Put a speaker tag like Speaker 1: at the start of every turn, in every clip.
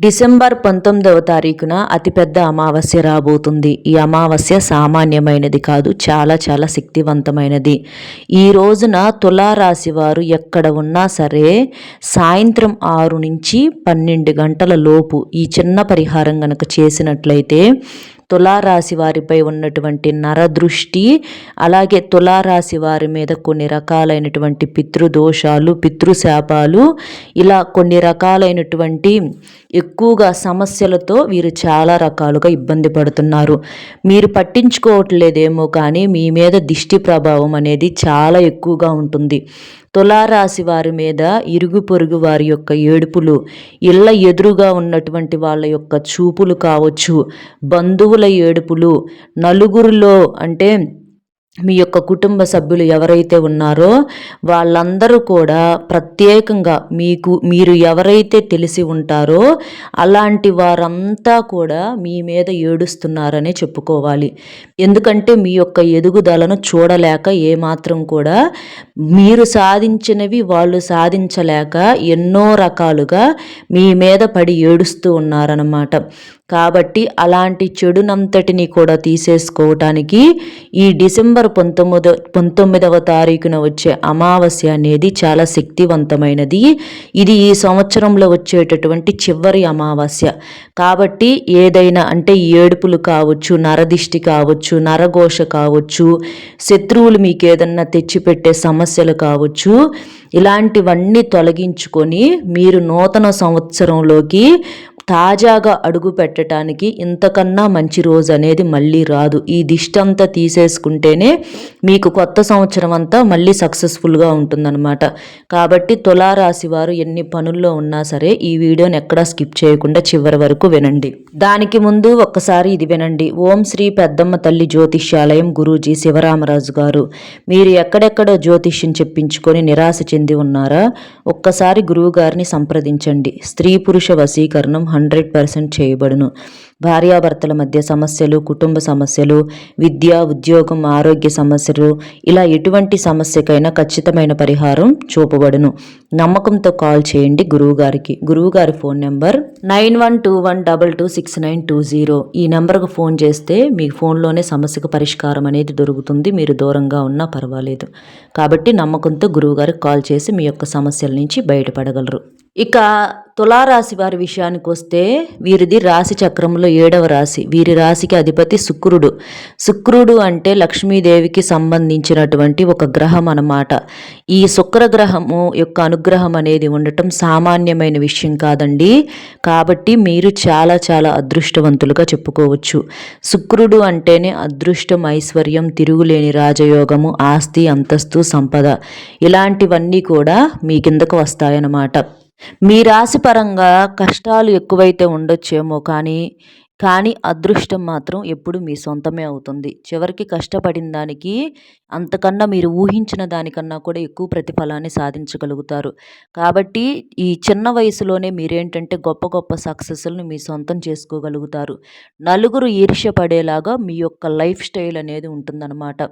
Speaker 1: December పంతొమ్మిదవ తారీఖున అతిపెద్ద అమావాస్య రాబోతుంది. ఈ అమావాస్య సామాన్యమైనది కాదు చాలా చాలా శక్తివంతమైనది. ఈ రోజున తులారాశి వారు ఎక్కడ ఉన్నా సరే సాయంత్రం ఆరు నుంచి పన్నెండు గంటల లోపు ఈ చిన్న పరిహారం కనుక చేసినట్లయితే తులారాశి వారిపై ఉన్నటువంటి నరదృష్టి అలాగే తులారాశి వారి మీద కొన్ని రకాలైనటువంటి పితృదోషాలు పితృశాపాలు ఇలా కొన్ని రకాలైనటువంటి ఎక్కువగా సమస్యలతో వీరు చాలా రకాలుగా ఇబ్బంది పడుతున్నారు. మీరు పట్టించుకోవట్లేదేమో కానీ మీ మీద దిష్టి ప్రభావం అనేది చాలా ఎక్కువగా ఉంటుంది. తులారాశి వారి మీద ఇరుగు పొరుగు వారి యొక్క ఏడుపులు ఇళ్ళ ఎదురుగా ఉన్నటువంటి వాళ్ళ యొక్క చూపులు కావచ్చు బంధువుల ఏడుపులు నలుగురిలో అంటే మీ యొక్క కుటుంబ సభ్యులు ఎవరైతే ఉన్నారో వాళ్ళందరూ కూడా ప్రత్యేకంగా మీకు మీరు ఎవరైతే తెలిసి ఉంటారో అలాంటి వారంతా కూడా మీ మీద ఏడుస్తున్నారనే చెప్పుకోవాలి. ఎందుకంటే మీ యొక్క ఎదుగుదలను చూడలేక ఏమాత్రం కూడా మీరు సాధించినవి వాళ్ళు సాధించలేక ఎన్నో రకాలుగా మీ మీద పడి ఏడుస్తూ ఉన్నారన్నమాట. కాబట్టి అలాంటి చెడునంతటిని కూడా తీసేసుకోవటానికి ఈ డిసెంబర్ పంతొమ్మిదో పంతొమ్మిదవ తారీఖున వచ్చే అమావాస్య అనేది చాలా శక్తివంతమైనది. ఇది ఈ సంవత్సరంలో వచ్చేటటువంటి చివరి అమావాస్య. కాబట్టి ఏదైనా అంటే ఏడుపులు కావచ్చు నరదిష్టి కావచ్చు నరఘోష కావచ్చు శత్రువులు మీకు ఏదన్నా తెచ్చిపెట్టే సమస్యలు కావచ్చు ఇలాంటివన్నీ తొలగించుకొని మీరు నూతన సంవత్సరంలోకి తాజాగా అడుగు పెట్టడానికి ఇంతకన్నా మంచి రోజు అనేది మళ్ళీ రాదు. ఈ దిష్టంతా తీసేసుకుంటేనే మీకు కొత్త సంవత్సరం అంతా మళ్ళీ సక్సెస్ఫుల్గా ఉంటుందన్నమాట. కాబట్టి తులారాశి వారు ఎన్ని పనుల్లో ఉన్నా సరే ఈ వీడియోని ఎక్కడా స్కిప్ చేయకుండా చివరి వరకు వినండి. దానికి ముందు ఒక్కసారి ఇది వినండి. ఓం శ్రీ పెద్దమ్మ తల్లి జ్యోతిష్యాలయం గురూజీ శివరామరాజు గారు. మీరు ఎక్కడెక్కడో జ్యోతిష్యం చెప్పించుకొని నిరాశ చెంది ఉన్నారా? ఒక్కసారి గురువు గారిని సంప్రదించండి. స్త్రీ పురుష వశీకరణం హండ్రెడ్ పర్సెంట్ చేయబడును. భార్యాభర్తల మధ్య సమస్యలు కుటుంబ సమస్యలు విద్య ఉద్యోగం ఆరోగ్య సమస్యలు ఇలా ఎటువంటి సమస్యకైనా ఖచ్చితమైన పరిహారం చూపబడును. నమ్మకంతో కాల్ చేయండి గురువుగారికి. గురువుగారి phone number nine one two one double two six nine two zero. ఈ నెంబర్కు ఫోన్ చేస్తే మీ ఫోన్లోనే సమస్యకు పరిష్కారం అనేది దొరుకుతుంది. మీరు దూరంగా ఉన్నా పర్వాలేదు. కాబట్టి నమ్మకంతో గురువుగారికి కాల్ చేసి మీ యొక్క సమస్యల నుంచి బయటపడగలరు. ఇక తులారాశి వారి విషయానికి వస్తే వీరిది రాశి చక్రంలో ఏడవ రాశి. వీరి రాశికి అధిపతి శుక్రుడు. శుక్రుడు అంటే లక్ష్మీదేవికి సంబంధించినటువంటి ఒక గ్రహం అన్నమాట. ఈ శుక్రగ్రహము యొక్క అనుగ్రహం అనేది ఉండటం సామాన్యమైన విషయం కాదండి. కాబట్టి మీరు చాలా చాలా అదృష్టవంతులుగా చెప్పుకోవచ్చు. శుక్రుడు అంటేనే అదృష్టం ఐశ్వర్యం తిరుగులేని రాజయోగము ఆస్తి అంతస్తు సంపద. ఇలాంటివన్నీ కూడా మీ కిందకు వస్తాయన్నమాట. మీ రాశి పరంగా కష్టాలు ఎక్కువైతే ఉండొచ్చేమో కానీ కానీ అదృష్టం మాత్రం ఎప్పుడు మీ సొంతమే అవుతుంది. చివరికి కష్టపడిన దానికి అంతకన్నా మీరు ఊహించిన దానికన్నా కూడా ఎక్కువ ప్రతిఫలాన్ని సాధించగలుగుతారు. కాబట్టి ఈ చిన్న వయసులోనే మీరేంటంటే గొప్ప గొప్ప సక్సెస్లను మీ సొంతం చేసుకోగలుగుతారు. నలుగురు ఈర్ష్య పడేలాగా మీ యొక్క లైఫ్ స్టైల్ అనేది ఉంటుందన్నమాట.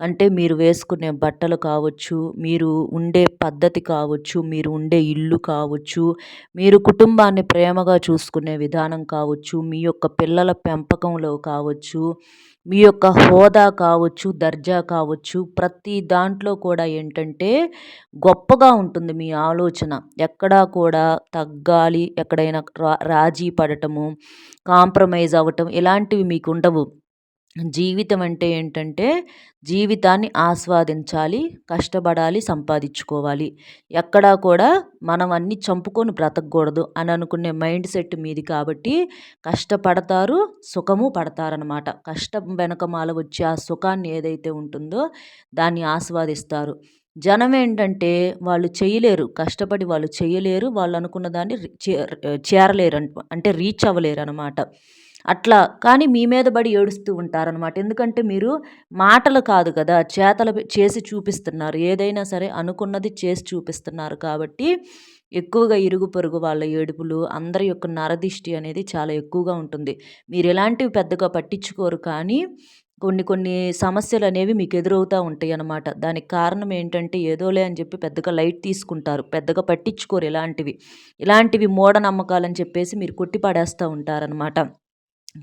Speaker 1: అంటే మీరు వేసుకునే బట్టలు కావచ్చు మీరు ఉండే పద్ధతి కావచ్చు మీరు ఉండే ఇల్లు కావచ్చు మీరు కుటుంబాన్ని ప్రేమగా చూసుకునే విధానం కావచ్చు మీ యొక్క పిల్లల పెంపకంలో కావచ్చు మీ యొక్క హోదా కావచ్చు దర్జా కావచ్చు ప్రతి దాంట్లో కూడా ఏంటంటే గొప్పగా ఉంటుంది మీ ఆలోచన. ఎక్కడా కూడా తగ్గాలి ఎక్కడైనా రా రాజీ పడటము కాంప్రమైజ్ అవ్వటం ఇలాంటివి మీకు ఉండవు జీవితం అంటే ఏంటంటే జీవితాన్ని ఆస్వాదించాలి కష్టపడాలి సంపాదించుకోవాలి. ఎక్కడా కూడా మనం అన్నీ చంపుకొని బ్రతకూడదు అని అనుకునే మైండ్ సెట్ మీది కాబట్టి కష్టపడతారు సుఖము పడతారనమాట కష్టం వెనకమాల వచ్చే ఆ సుఖాన్ని ఏదైతే ఉంటుందో దాన్ని ఆస్వాదిస్తారు. జనం ఏంటంటే వాళ్ళు చేయలేరు కష్టపడి వాళ్ళు చేయలేరు వాళ్ళు అనుకున్న దాన్ని చేరలేరు అంటే రీచ్ అవ్వలేరు అనమాట అట్లా. కానీ మీ మీద పడి ఏడుస్తూ ఉంటారనమాట ఎందుకంటే మీరు మాటలు కాదు కదా చేతలు చేసి చూపిస్తున్నారు. ఏదైనా సరే అనుకున్నది చేసి చూపిస్తున్నారు కాబట్టి ఎక్కువగా ఇరుగు పొరుగు వాళ్ళ ఏడుపులు అందరి యొక్క నరదిష్టి అనేది చాలా ఎక్కువగా ఉంటుంది. మీరు ఎలాంటివి పెద్దగా పట్టించుకోరు కానీ కొన్ని కొన్ని సమస్యలు అనేవి మీకు ఎదురవుతూ ఉంటాయి అన్నమాట. దానికి కారణం ఏంటంటే ఏదోలే అని చెప్పి పెద్దగా లైట్ తీసుకుంటారు. పెద్దగా పట్టించుకోరు ఇలాంటివి ఇలాంటివి మూఢనమ్మకాలని చెప్పేసి మీరు కొట్టి పడేస్తూ ఉంటారనమాట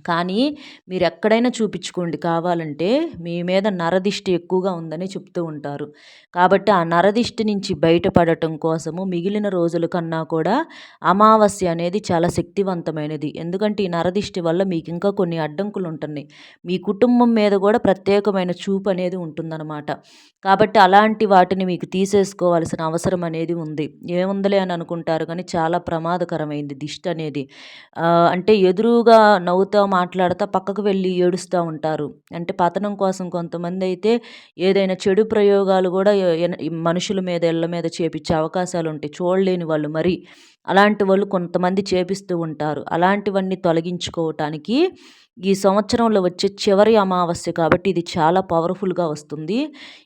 Speaker 1: కానీ మీరు ఎక్కడైనా చూపించుకోండి. కావాలంటే మీ మీద నరదిష్టి ఎక్కువగా ఉందని చెప్తూ ఉంటారు. కాబట్టి ఆ నరదిష్టి నుంచి బయటపడటం కోసము మిగిలిన రోజుల కన్నా కూడా అమావాస్య అనేది చాలా శక్తివంతమైనది. ఎందుకంటే ఈ నరదిష్టి వల్ల మీకు ఇంకా కొన్ని అడ్డంకులు ఉంటున్నాయి మీ కుటుంబం మీద కూడా ప్రత్యేకమైన చూపు అనేది ఉంటుందన్నమాట. కాబట్టి అలాంటి వాటిని మీకు తీసేసుకోవాల్సిన అవసరం అనేది ఉంది. ఏముందలే అని అనుకుంటారు కానీ చాలా ప్రమాదకరమైంది దిష్టి అనేది. అంటే ఎదురుగా నవ్వుతా మాట్లాడుతూ పక్కకు వెళ్ళి ఏడుస్తూ ఉంటారు. అంటే పతనం కోసం కొంతమంది అయితే ఏదైనా చెడు ప్రయోగాలు కూడా మనుషుల మీద ఇళ్ళ మీద చేపించే అవకాశాలు ఉంటాయి చూడలేని వాళ్ళు మరి. అలాంటి వాళ్ళు కొంతమంది చేపిస్తూ ఉంటారు. అలాంటివన్నీ తొలగించుకోవటానికి ఈ సంవత్సరంలో వచ్చే చివరి అమావాస్య కాబట్టి ఇది చాలా పవర్ఫుల్గా వస్తుంది.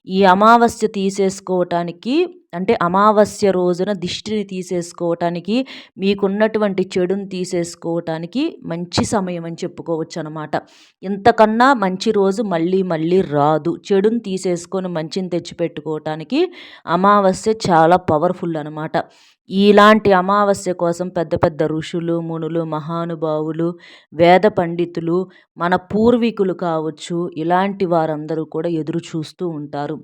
Speaker 1: ఈ అమావాస్య తీసేసుకోవటానికి అంటే అమావాస్య రోజున దిష్టిని తీసేసుకోవటానికి మీకున్నటువంటి చెడుని తీసేసుకోవటానికి మంచి సమయం అని చెప్పుకోవచ్చు అనమాట ఇంతకన్నా మంచి రోజు మళ్ళీ మళ్ళీ రాదు. చెడుని తీసేసుకొని మంచిని తెచ్చిపెట్టుకోవటానికి అమావాస్య చాలా పవర్ఫుల్ అనమాట. ఇలాంటి అమావాస్య కోసం పెద్ద పెద్ద ఋషులు మునులు మహానుభావులు వేద పండితులు మన పూర్వీకులు కావచ్చు ఇలాంటి వారందరూ కూడా ఎదురు చూస్తూ ఉంటారు.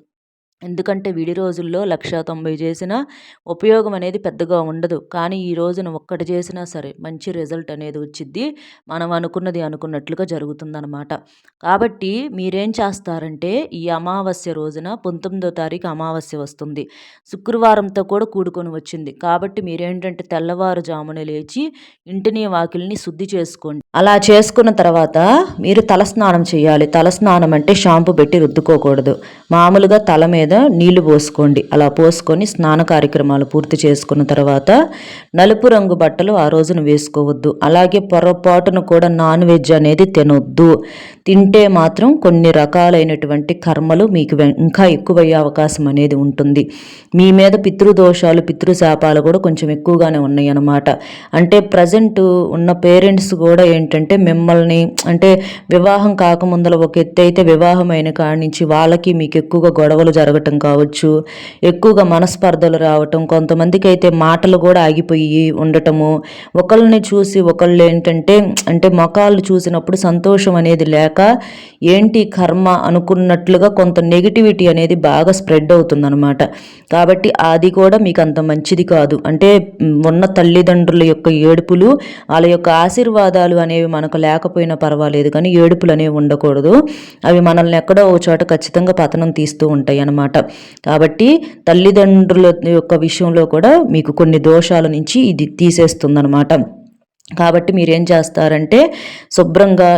Speaker 1: ఎందుకంటే విడి రోజుల్లో లక్ష తొంభై చేసినా ఉపయోగం అనేది పెద్దగా ఉండదు. కానీ ఈ రోజున ఒక్కటి చేసినా సరే మంచి రిజల్ట్ అనేది వచ్చిద్ది. మనం అనుకున్నది అనుకున్నట్లుగా జరుగుతుందనమాట కాబట్టి మీరేం చేస్తారంటే ఈ అమావాస్య రోజున పంతొమ్మిదో తారీఖు అమావాస్య వస్తుంది. శుక్రవారంతో కూడా కూడుకొని వచ్చింది. కాబట్టి మీరేంటంటే తెల్లవారుజామున లేచి ఇంటిని వాకిల్ని శుద్ధి చేసుకోండి. అలా చేసుకున్న తర్వాత మీరు తలస్నానం చేయాలి. తలస్నానం అంటే షాంపూ పెట్టి రుద్దుకోకూడదు. మామూలుగా తల మీద మీద నీళ్ళు పోసుకోండి. అలా పోసుకొని స్నాన కార్యక్రమాలు పూర్తి చేసుకున్న తర్వాత నలుపు రంగు బట్టలు ఆ రోజున వేసుకోవద్దు. అలాగే పొరపాటును కూడా నాన్ వెజ్ అనేది తినొద్దు. తింటే మాత్రం కొన్ని రకాలైనటువంటి కర్మలు మీకు ఇంకా ఎక్కువయ్యే అవకాశం అనేది ఉంటుంది. మీ మీద పితృదోషాలు పితృశాపాలు కూడా కొంచెం ఎక్కువగానే ఉన్నాయి అన్నమాట అంటే ప్రజెంట్ ఉన్న పేరెంట్స్ కూడా ఏంటంటే మిమ్మల్ని అంటే వివాహం కాకముందల ఒక ఎత్తు అయితే వివాహమైన కాడి నుంచి వాళ్ళకి మీకు ఎక్కువగా గొడవలు జరగ జరగటం కావచ్చు ఎక్కువగా మనస్పర్ధలు రావటం కొంతమందికి అయితే మాటలు కూడా ఆగిపోయి ఉండటము ఒకళ్ళని చూసి ఒకళ్ళు ఏంటంటే అంటే మొఖాలు చూసినప్పుడు సంతోషం అనేది లేక ఏంటి కర్మ అనుకున్నట్లుగా కొంత నెగిటివిటీ అనేది బాగా స్ప్రెడ్ అవుతుందన్నమాట. కాబట్టి అది కూడా మీకు అంత మంచిది కాదు. అంటే ఉన్న తల్లిదండ్రుల యొక్క ఏడుపులు వాళ్ళ యొక్క ఆశీర్వాదాలు అనేవి మనకు లేకపోయినా పర్వాలేదు కానీ ఏడుపులు అనేవి ఉండకూడదు. అవి మనల్ని ఎక్కడో ఓ చోట ఖచ్చితంగా పతనం తీస్తూ ఉంటాయి అన్నమాట అనమాట కాబట్టి తల్లిదండ్రుల యొక్క విషయంలో కూడా మీకు కొన్ని దోషాల నుంచి ఇది తీసేస్తుందనమాట కాబట్టి మీరేం చేస్తారంటే శుభ్రంగా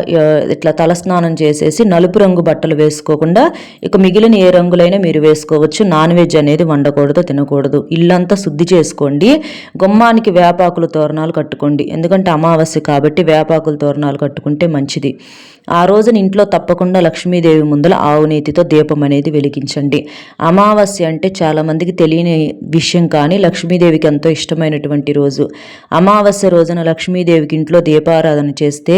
Speaker 1: ఇట్లా తలస్నానం చేసేసి నలుపు రంగు బట్టలు వేసుకోకుండా ఇక మిగిలిన ఏ రంగులైనా మీరు వేసుకోవచ్చు. నాన్ వెజ్ అనేది వండకూడదు తినకూడదు. ఇల్లంతా శుద్ధి చేసుకోండి. గుమ్మానికి వేపాకుల తోరణాలు కట్టుకోండి. ఎందుకంటే అమావాస్య కాబట్టి వేపాకుల తోరణాలు కట్టుకుంటే మంచిది. ఆ రోజున ఇంట్లో తప్పకుండా లక్ష్మీదేవి ముందల ఆవునేతితో దీపం అనేది వెలిగించండి. అమావాస్య అంటే చాలామందికి తెలియని విషయం కానీ లక్ష్మీదేవికి ఎంతో ఇష్టమైనటువంటి రోజు. అమావాస్య రోజున లక్ష్మీదేవికి ఇంట్లో దీపారాధన చేస్తే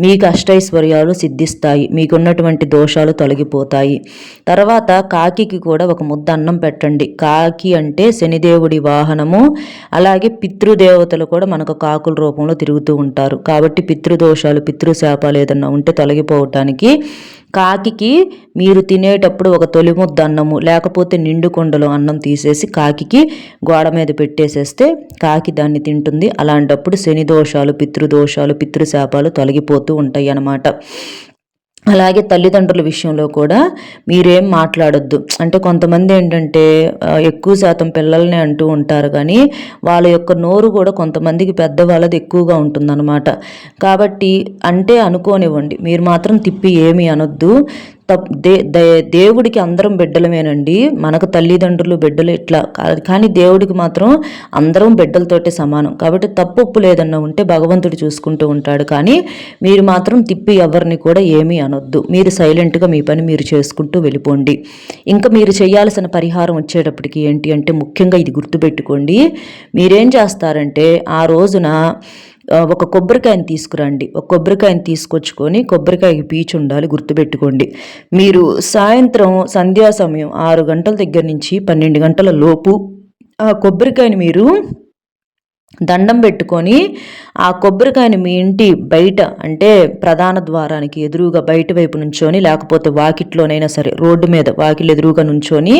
Speaker 1: మీకు అష్టైశ్వర్యాలు సిద్ధిస్తాయి మీకున్నటువంటి దోషాలు తొలగిపోతాయి. తర్వాత కాకికి కూడా ఒక ముద్ద అన్నం పెట్టండి. కాకి అంటే శనిదేవుడి వాహనము అలాగే పితృదేవతలు కూడా మనకు కాకుల రూపంలో తిరుగుతూ ఉంటారు. కాబట్టి పితృదోషాలు పితృశాపాలు ఏదన్నా ఉంటే తొలగిపోవటానికి కాకికి మీరు తినేటప్పుడు ఒక తొలి ముద్ద అన్నము లేకపోతే నిండు కొండలో అన్నం తీసేసి కాకికి గోడ మీద పెట్టేసేస్తే కాకి దాన్ని తింటుంది. అలాంటప్పుడు శని దోషాలు పితృదోషాలు పితృశాపాలు తొలగిపోతూ ఉంటాయి అన్నమాట అలాగే తల్లిదండ్రుల విషయంలో కూడా మీరేం మాట్లాడొద్దు. అంటే కొంతమంది ఏంటంటే ఎక్కువ శాతం పిల్లల్ని అంటూ ఉంటారు కానీ వాళ్ళ యొక్క నోరు కూడా కొంతమందికి పెద్దవాళ్ళది ఎక్కువగా ఉంటుందన్నమాట. కాబట్టి అంటే అనుకోనివ్వండి. మీరు మాత్రం తిప్పి ఏమీ అనొద్దు. దే దేవుడికి అందరం బిడ్డలమేనండి. మనకు తల్లిదండ్రులు బిడ్డలు ఇట్లా కానీ దేవుడికి మాత్రం అందరం బిడ్డలతోటే సమానం. కాబట్టి తప్పు ఉప్పు లేదన్న ఉంటే భగవంతుడు చూసుకుంటూ ఉంటాడు. కానీ మీరు మాత్రం తిప్పి ఎవరిని కూడా ఏమీ అనొద్దు. మీరు సైలెంట్గా మీ పని మీరు చేసుకుంటూ వెళ్ళిపోండి. ఇంకా మీరు చేయాల్సిన పరిహారం వచ్చేటప్పటికి ఏంటి అంటే ముఖ్యంగా ఇది గుర్తుపెట్టుకోండి. మీరేం చేస్తారంటే ఆ రోజున ఒక కొబ్బరికాయని తీసుకురండి. ఒక కొబ్బరికాయని తీసుకొచ్చుకొని కొబ్బరికాయకి పీచు ఉండాలి గుర్తుపెట్టుకోండి. మీరు సాయంత్రం సంధ్యా సమయం ఆరు గంటల దగ్గర నుంచి పన్నెండు గంటల లోపు ఆ కొబ్బరికాయని మీరు దండం పెట్టుకొని ఆ కొబ్బరికాయని మీ ఇంటి బయట అంటే ప్రధాన ద్వారానికి ఎదురుగా బయట వైపు నుంచొని లేకపోతే వాకిట్లోనైనా సరే రోడ్డు మీద వాకిల్ ఎదురుగా నుంచొని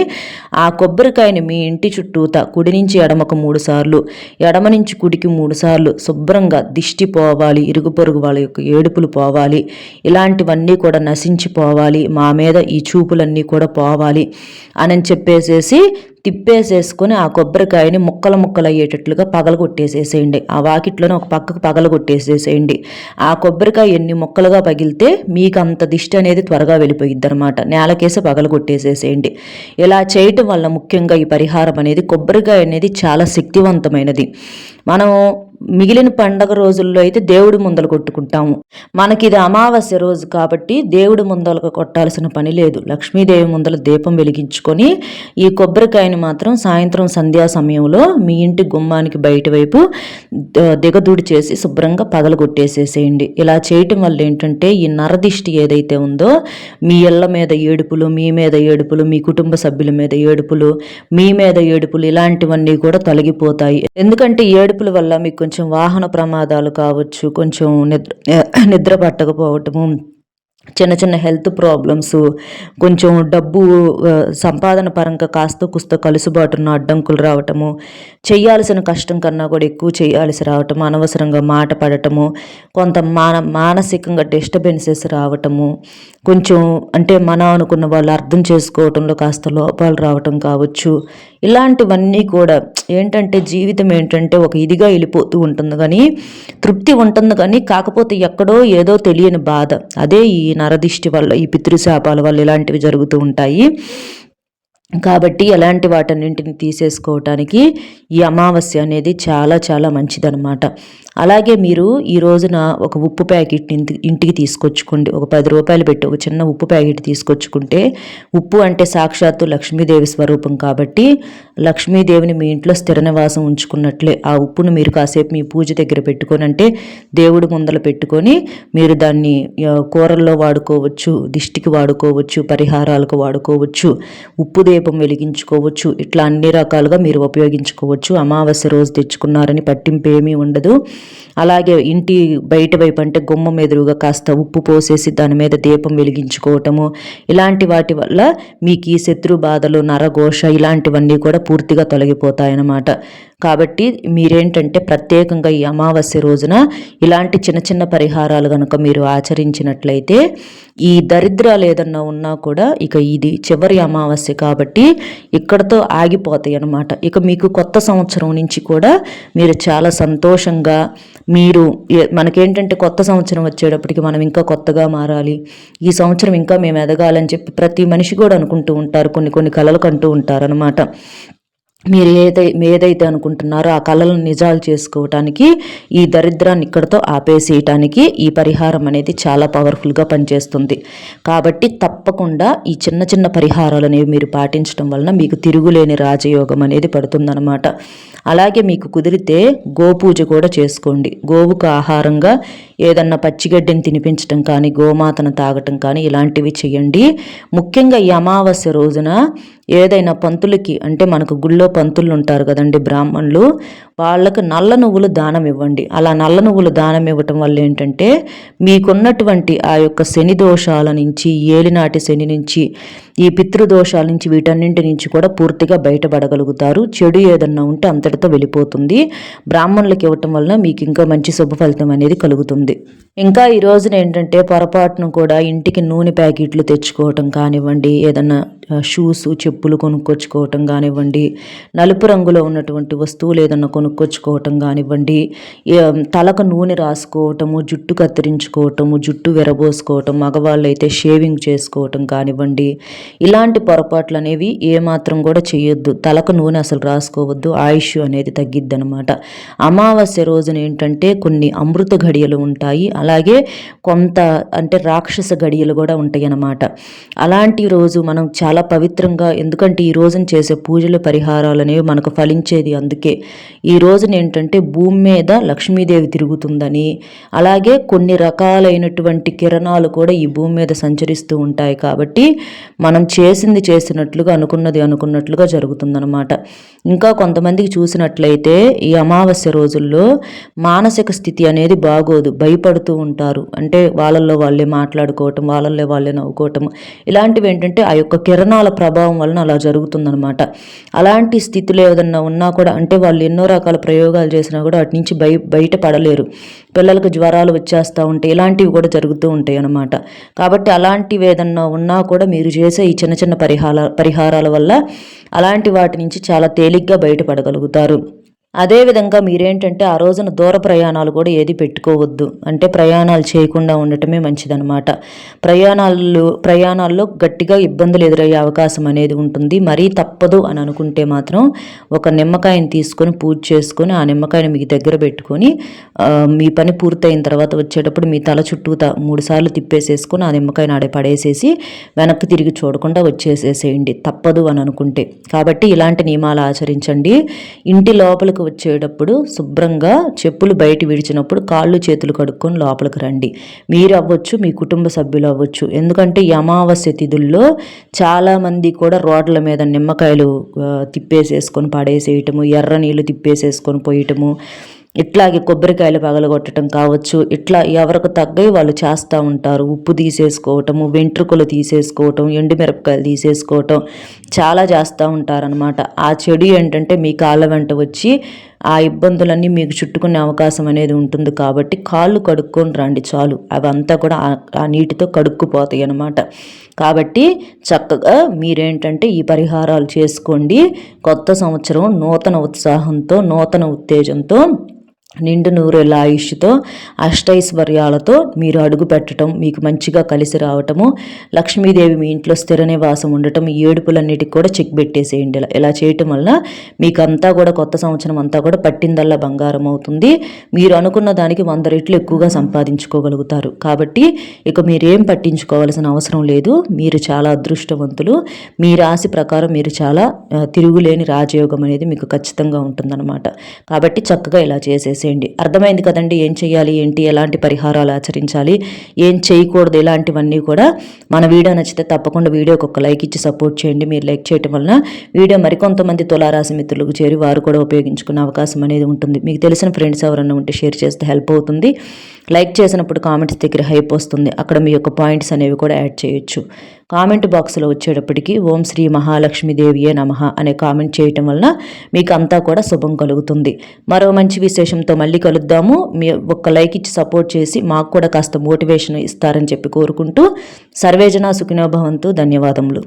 Speaker 1: ఆ కొబ్బరికాయని మీ ఇంటి చుట్టూత కుడి నుంచి ఎడమకు మూడు సార్లు ఎడమ నుంచి కుడికి మూడు సార్లు శుభ్రంగా దిష్టి పోవాలి ఇరుగు పొరుగు వాళ్ళ యొక్క ఏడుపులు పోవాలి ఇలాంటివన్నీ కూడా నశించిపోవాలి మా మీద ఈ చూపులన్నీ కూడా పోవాలి అని చెప్పేసేసి తిప్పేసేసుకొని ఆ కొబ్బరికాయని ముక్కలు ముక్కలు అయ్యేటట్లుగా పగలగొట్టేసేసేయండి. ఆ వాకిట్లోనే ఒక పక్కకు పగలగొట్టేసేసేయండి. ఆ కొబ్బరికాయ ఎన్ని ముక్కలుగా పగిలితే మీకు అంత దిష్టి అనేది త్వరగా వెళ్ళిపోయిద్ది అనమాట నేలకేసి పగలగొట్టేసేసేయండి. ఇలా చేయటం వల్ల ముఖ్యంగా ఈ పరిహారం అనేది కొబ్బరికాయ అనేది చాలా శక్తివంతమైనది. మనం మిగిలిన పండగ రోజుల్లో అయితే దేవుడి ముందలు కొట్టుకుంటాము. మనకి ఇది అమావాస్య రోజు కాబట్టి దేవుడి ముందలకు కొట్టాల్సిన పని లేదు. లక్ష్మీదేవి ముందల దీపం వెలిగించుకొని ఈ కొబ్బరికాయని మాత్రం సాయంత్రం సంధ్యా సమయంలో మీ ఇంటి గుమ్మానికి బయట వైపు దిగదూడి చేసి శుభ్రంగా పగలగొట్టేసేసేయండి ఇలా చేయటం వల్ల ఏంటంటే ఈ నరదిష్టి ఏదైతే ఉందో మీ ఇళ్ళ మీద ఏడుపులు మీ మీద ఏడుపులు మీ కుటుంబ సభ్యుల మీద ఏడుపులు మీ మీద ఏడుపులు ఇలాంటివన్నీ కూడా తొలగిపోతాయి. ఎందుకంటే ఏడుపుల వల్ల మీకు కొంచెం వాహన ప్రమాదాలు కావచ్చు కొంచెం నిద్ర నిద్ర పట్టకపోవటము చిన్న చిన్న హెల్త్ ప్రాబ్లమ్స్ కొంచెం డబ్బు సంపాదన పరంగా కాస్త కుస్త కలుసుబాటున్న అడ్డంకులు రావటము చేయాల్సిన కష్టం కన్నా కూడా ఎక్కువ చేయాల్సి రావటము అనవసరంగా మాట పడటము కొంత మాన మానసికంగా డిస్టర్బెన్సెస్ రావటము కొంచెం అంటే మనం అనుకున్న వాళ్ళు అర్థం చేసుకోవటంలో కాస్త లోపాలు రావటం కావచ్చు. ఇలాంటివన్నీ కూడా ఏంటంటే జీవితం ఏంటంటే ఒక ఇదిగా వెళ్ళిపోతూ ఉంటుంది కానీ తృప్తి ఉంటుంది కానీ కాకపోతే ఎక్కడో ఏదో తెలియని బాధ. అదే ఈ నరదిష్టి వల్ల ఈ పితృశాపాల వల్ల ఇలాంటివి జరుగుతూ ఉంటాయి. కాబట్టి ఎలాంటి వాటన్నింటిని తీసేసుకోవటానికి ఈ అమావాస్య అనేది చాలా చాలా మంచిదన్నమాట. అలాగే మీరు ఈ రోజున ఒక ఉప్పు ప్యాకెట్ ఇంటికి తీసుకొచ్చుకోండి. ఒక పది రూపాయలు పెట్టి ఒక చిన్న ఉప్పు ప్యాకెట్ తీసుకొచ్చుకుంటే ఉప్పు అంటే సాక్షాత్తు లక్ష్మీదేవి స్వరూపం కాబట్టి లక్ష్మీదేవిని మీ ఇంట్లో స్థిర నివాసం ఉంచుకున్నట్లే ఆ ఉప్పును మీరు కాసేపు మీ పూజ దగ్గర పెట్టుకొని అంటే దేవుడు ముందల పెట్టుకొని మీరు దాన్ని కూరల్లో వాడుకోవచ్చు దిష్టికి వాడుకోవచ్చు పరిహారాలకు వాడుకోవచ్చు ఉప్పు దీపం వెలిగించుకోవచ్చు ఇట్లా అన్ని రకాలుగా మీరు ఉపయోగించుకోవచ్చు. అమావాస్య రోజు తెచ్చుకున్నారని పట్టింపు ఏమీ ఉండదు. అలాగే ఇంటి బయట వైపు అంటే గుమ్మం ఎదురుగా కాస్త ఉప్పు పోసేసి దాని మీద దీపం వెలిగించుకోవటము. ఇలాంటి వాటి వల్ల మీకు ఈ శత్రు బాధలు నరఘోష ఇలాంటివన్నీ కూడా పూర్తిగా తొలగిపోతాయన్నమాట. కాబట్టి మీరేంటంటే ప్రత్యేకంగా ఈ అమావాస్య రోజున ఇలాంటి చిన్న చిన్న పరిహారాలు కనుక మీరు ఆచరించినట్లయితే ఈ దరిద్రాలు ఏదన్నా ఉన్నా కూడా ఇక ఇది చివరి అమావాస్య కాబట్టి ఇక్కడతో ఆగిపోతాయి అన్నమాట. ఇక మీకు కొత్త సంవత్సరం నుంచి కూడా మీరు చాలా సంతోషంగా మీరు మనకేంటంటే కొత్త సంవత్సరం వచ్చేటప్పటికి మనం ఇంకా కొత్తగా మారాలి. ఈ సంవత్సరం ఇంకా మేము ఎదగాలని చెప్పి ప్రతి మనిషి కూడా అనుకుంటూ ఉంటారు. కొన్ని కొన్ని కలలు కంటూ ఉంటారు అనమాట మీరు ఏదై ఏదైతే అనుకుంటున్నారో ఆ కళలను నిజాలు చేసుకోవటానికి ఈ దరిద్రాన్ని ఇక్కడతో ఆపేసేయటానికి ఈ పరిహారం అనేది చాలా పవర్ఫుల్గా పనిచేస్తుంది. కాబట్టి తప్పకుండా ఈ చిన్న చిన్న పరిహారాలు అనేవి మీరు పాటించడం వలన మీకు తిరుగులేని రాజయోగం అనేది పడుతుందన్నమాట. అలాగే మీకు కుదిరితే గోపూజ కూడా చేసుకోండి. గోవుకు ఆహారంగా ఏదన్నా పచ్చిగడ్డిని తినిపించడం కానీ గోమాతను తాగటం కానీ ఇలాంటివి చేయండి. ముఖ్యంగా ఈ అమావాస్య రోజున ఏదైనా పంతులకి అంటే మనకు గుళ్ళో పంతులు ఉంటారు కదండి బ్రాహ్మణులు వాళ్ళకు నల్ల నువ్వులు దానం ఇవ్వండి. అలా నల్ల నువ్వులు దానం ఇవ్వటం వల్ల ఏంటంటే మీకున్నటువంటి ఆ యొక్క శని దోషాల నుంచి ఏలినాటి శని నుంచి ఈ పితృదోషాల నుంచి వీటన్నింటి నుంచి కూడా పూర్తిగా బయటపడగలుగుతారు. చెడు ఏదన్నా ఉంటే అంతటితో వెళ్ళిపోతుంది. బ్రాహ్మణులకు ఇవ్వటం వలన మీకు ఇంకా మంచి శుభ ఫలితం అనేది కలుగుతుంది. ఇంకా ఈ రోజున ఏంటంటే పొరపాటును కూడా ఇంటికి నూనె ప్యాకెట్లు తెచ్చుకోవటం కానివ్వండి ఏదన్నా షూస్ చెప్పులు కొనుక్కొచ్చుకోవటం కానివ్వండి నలుపు రంగులో ఉన్నటువంటి వస్తువులు ఏదన్నా కొనుక్కొచ్చుకోవటం కానివ్వండి తలకు నూనె రాసుకోవటము జుట్టు కత్తిరించుకోవటము జుట్టు విరబోసుకోవటం మగవాళ్ళు అయితే షేవింగ్ చేసుకోవటం కానివ్వండి ఇలాంటి పొరపాట్లు అనేవి ఏమాత్రం కూడా చేయొద్దు. తలకు నూనె అసలు రాసుకోవద్దు. ఆయుష్ అనేది తగ్గిద్ది అనమాట అమావాస్య రోజున ఏంటంటే కొన్ని అమృత ఘడియలు ఉంటాయి. అలాగే కొంత అంటే రాక్షస గడియలు కూడా ఉంటాయి అన్నమాట అలాంటి రోజు మనం చాలా పవిత్రంగా ఎందుకంటే ఈ రోజున చేసే పూజల పరిహారాలు అనేవి మనకు ఫలించేది అందుకే. ఈ రోజున ఏంటంటే భూమి మీద లక్ష్మీదేవి తిరుగుతుందని అలాగే కొన్ని రకాలైనటువంటి కిరణాలు కూడా ఈ భూమి మీద సంచరిస్తూ ఉంటాయి కాబట్టి మనం చేసింది చేసినట్లుగా అనుకున్నది అనుకున్నట్లుగా జరుగుతుందన్నమాట. ఇంకా కొంతమందికి చూసినట్లయితే ఈ అమావాస్య రోజుల్లో మానసిక స్థితి అనేది బాగోదు భయపడుతూ ఉంటారు. అంటే వాళ్ళల్లో వాళ్ళే మాట్లాడుకోవటం వాళ్ళల్లో వాళ్ళే నవ్వుకోవటం. ఇలాంటివి ఏంటంటే ఆ యొక్క కిరణాల ప్రభావం వలన అలా జరుగుతుందనమాట అలాంటి స్థితిలో ఏదన్నా ఉన్నా కూడా అంటే వాళ్ళు ఎన్నో రకాల ప్రయోగాలు చేసినా కూడా వాటి నుంచి బయ బయటపడలేరు పిల్లలకు జ్వరాలు వచ్చేస్తూ ఉంటాయి ఇలాంటివి కూడా జరుగుతూ ఉంటాయి అన్నమాట కాబట్టి అలాంటివి ఏదన్నా ఉన్నా కూడా మీరు చేసే ఈ చిన్న చిన్న పరిహార పరిహారాల వల్ల అలాంటి వాటి నుంచి చాలా తేలిగ్గా బయటపడగలుగుతారు. అదేవిధంగా మీరేంటంటే ఆ రోజున దూర ప్రయాణాలు కూడా ఏది పెట్టుకోవద్దు. అంటే ప్రయాణాలు చేయకుండా ఉండటమే మంచిదనమాట ప్రయాణాలు ప్రయాణాల్లో గట్టిగా ఇబ్బందులు ఎదురయ్యే అవకాశం అనేది ఉంటుంది. మరీ తప్పదు అని అనుకుంటే మాత్రం ఒక నిమ్మకాయని తీసుకొని పూజ చేసుకొని ఆ నిమ్మకాయని మీకు దగ్గర పెట్టుకొని మీ పని పూర్తయిన తర్వాత వచ్చేటప్పుడు మీ తల చుట్టూ మూడు సార్లు తిప్పేసేసుకొని ఆ నిమ్మకాయని ఆడే పడేసేసి వెనక్కి తిరిగి చూడకుండా వచ్చేసేసేయండి. తప్పదు అని అనుకుంటే. కాబట్టి ఇలాంటి నియమాలు ఆచరించండి. ఇంటి లోపలికి లోపలికి వచ్చేటప్పుడు శుభ్రంగా చెప్పులు బయట విడిచినప్పుడు కాళ్ళు చేతులు కడుక్కొని లోపలికి రండి. మీరు అవ్వచ్చు మీ కుటుంబ సభ్యులు అవ్వచ్చు. ఎందుకంటే ఈ అమావాస్య తిథుల్లో చాలామంది కూడా రోడ్ల మీద నిమ్మకాయలు తిప్పేసేసుకొని పడేసేయటము ఎర్ర నీళ్ళు తిప్పేసేసుకొని పోయటము ఇట్లాగే కొబ్బరికాయలు పగలగొట్టడం కావచ్చు. ఇట్లా ఎవరికి తగ్గవి వాళ్ళు చేస్తూ ఉంటారు. ఉప్పు తీసేసుకోవటము వెంట్రుకలు తీసేసుకోవటం ఎండుమిరపకాయలు తీసేసుకోవటం చాలా చేస్తూ ఉంటారనమాట ఆ చెడు ఏంటంటే మీ కాళ్ళ వెంట వచ్చి ఆ ఇబ్బందులన్నీ మీకు చుట్టుకునే అవకాశం అనేది ఉంటుంది కాబట్టి కాళ్ళు కడుక్కొని రండి చాలు. అవంతా కూడా ఆ నీటితో కడుక్కుపోతాయి అన్నమాట. కాబట్టి చక్కగా మీరేంటంటే ఈ పరిహారాలు చేసుకోండి. కొత్త సంవత్సరం నూతన ఉత్సాహంతో నూతన ఉత్తేజంతో నిండు నూరేళ్ళ ఆయుష్తో అష్టైశ్వర్యాలతో మీరు అడుగు పెట్టడం మీకు మంచిగా కలిసి రావటము లక్ష్మీదేవి మీ ఇంట్లో స్థిర నివాసం ఉండటం ఈ ఏడుపులన్నిటికి కూడా చెక్ పెట్టేసేయండి. ఇలా ఇలా చేయటం వల్ల మీకు అంతా కూడా కొత్త సంవత్సరం అంతా కూడా పట్టిందల్లా బంగారం అవుతుంది. మీరు అనుకున్న దానికి వంద రెట్లు ఎక్కువగా సంపాదించుకోగలుగుతారు. కాబట్టి ఇక మీరేం పట్టించుకోవాల్సిన అవసరం లేదు. మీరు చాలా అదృష్టవంతులు. మీ రాశి ప్రకారం మీరు చాలా తిరుగులేని రాజయోగం అనేది మీకు ఖచ్చితంగా ఉంటుందన్నమాట. కాబట్టి చక్కగా ఇలా చేసేసి చేసేయండి. అర్థమైంది కదండి ఏం చేయాలి ఏంటి ఎలాంటి పరిహారాలు ఆచరించాలి ఏం చేయకూడదు ఇలాంటివన్నీ కూడా. మన వీడియో నచ్చితే తప్పకుండా వీడియోకి ఒక లైక్ ఇచ్చి సపోర్ట్ చేయండి. మీరు లైక్ చేయటం వలన వీడియో మరికొంతమంది తులారాశి మిత్రులకు చేరి వారు కూడా ఉపయోగించుకునే అవకాశం అనేది ఉంటుంది. మీకు తెలిసిన ఫ్రెండ్స్ ఎవరన్నా ఉంటే షేర్ చేస్తే హెల్ప్ అవుతుంది. లైక్ చేసినప్పుడు కామెంట్స్ దగ్గర హైప్ వస్తుంది. అక్కడ మీ యొక్క పాయింట్స్ అనేవి కూడా యాడ్ చేయొచ్చు. కామెంట్ బాక్స్లో వచ్చేటప్పటికి ఓం శ్రీ మహాలక్ష్మీదేవియే నమ అనే కామెంట్ చేయటం వలన మీకు అంతా కూడా శుభం కలుగుతుంది. మరో మంచి విశేషంతో మళ్ళీ కలుద్దాము. మీ ఒక్క లైక్ ఇచ్చి సపోర్ట్ చేసి మాకు కూడా కాస్త మోటివేషన్ ఇస్తారని చెప్పి కోరుకుంటూ సర్వేజన సుఖినోభవంతు ధన్యవాదములు.